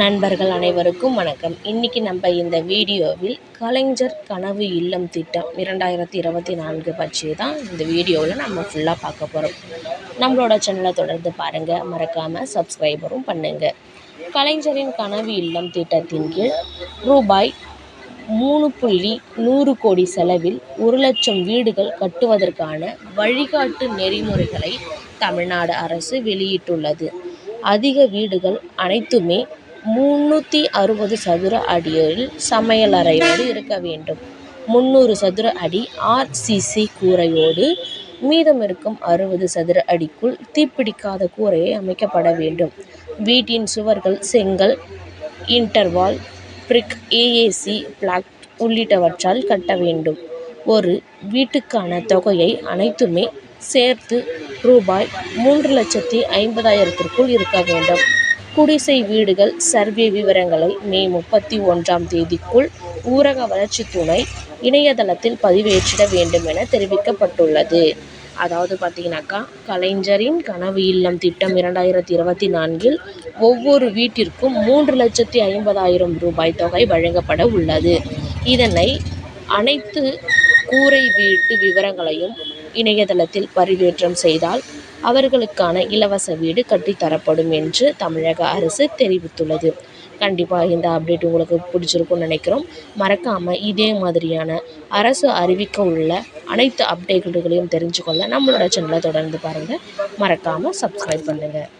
நண்பர்கள் அனைவருக்கும் வணக்கம். இன்றைக்கி நம்ம இந்த வீடியோவில் கலைஞர் கனவு இல்லம் திட்டம் இரண்டாயிரத்தி இருபத்தி நான்கு பற்றி தான் இந்த வீடியோவில் நம்ம ஃபுல்லாக பார்க்க போகிறோம் நம்மளோட சேனலை தொடர்ந்து பாருங்கள் மறக்காமல் சப்ஸ்கிரைபரும் பண்ணுங்கள் கலைஞரின் கனவு இல்லம் திட்டத்தின் கீழ் ரூபாய் மூணு புள்ளி நூறு கோடி செலவில் ஒரு லட்சம் வீடுகள் கட்டுவதற்கான வழிகாட்டு நெறிமுறைகளை தமிழ்நாடு அரசு வெளியிட்டுள்ளது. அதிக வீடுகள் அனைத்துமே முந்நூற்றி அறுபது சதுர அடியில் சமையலறையோடு இருக்க வேண்டும். முந்நூறு சதுர அடி ஆர்சிசி கூரையோடு மீதம் இருக்கும் அறுபது சதுர அடிக்குள் தீப்பிடிக்காத கூரையை அமைக்கப்பட வேண்டும். வீட்டின் சுவர்கள் செங்கல் இன்டர்வால் பிரிக் ஏஏசி பிளாக் உள்ளிட்டவற்றால் கட்ட வேண்டும். ஒரு வீட்டுக்கான தொகையை அனைத்துமே சேர்த்து ரூபாய் மூன்று லட்சத்தி ஐம்பதாயிரத்திற்குள் இருக்க வேண்டும். குடிசை வீடுகள் சர்வே விவரங்களை மே முப்பத்தி ஒன்றாம் தேதிக்குள் ஊரக வளர்ச்சி துணை இணையதளத்தில் பதிவேற்றிட வேண்டும் என தெரிவிக்கப்பட்டுள்ளது. அதாவது பார்த்தீங்கன்னாக்கா கலைஞரின் கனவு இல்லம் திட்டம் இரண்டாயிரத்தி இருபத்தி நான்கில் ஒவ்வொரு வீட்டிற்கும் மூன்று லட்சத்தி ஐம்பதாயிரம் ரூபாய் தொகை வழங்கப்பட உள்ளது. இதனை அனைத்து கூரை வீட்டு விவரங்களையும் இணையதளத்தில் பதிவேற்றம் செய்தால் அவர்களுக்கான இலவச வீடு கட்டித்தரப்படும் என்று தமிழக அரசு தெரிவித்துள்ளது. கண்டிப்பாக இந்த அப்டேட் உங்களுக்கு பிடிச்சிருக்கும்னு நினைக்கிறோம். மறக்காமல் இதே மாதிரியான அரசு அறிவிக்க உள்ள அனைத்து அப்டேட்டுகளையும் தெரிஞ்சுக்கொள்ள நம்மளோட சேனலை தொடர்ந்து பாருங்கள் மறக்காமல் சப்ஸ்கிரைப் பண்ணுங்கள்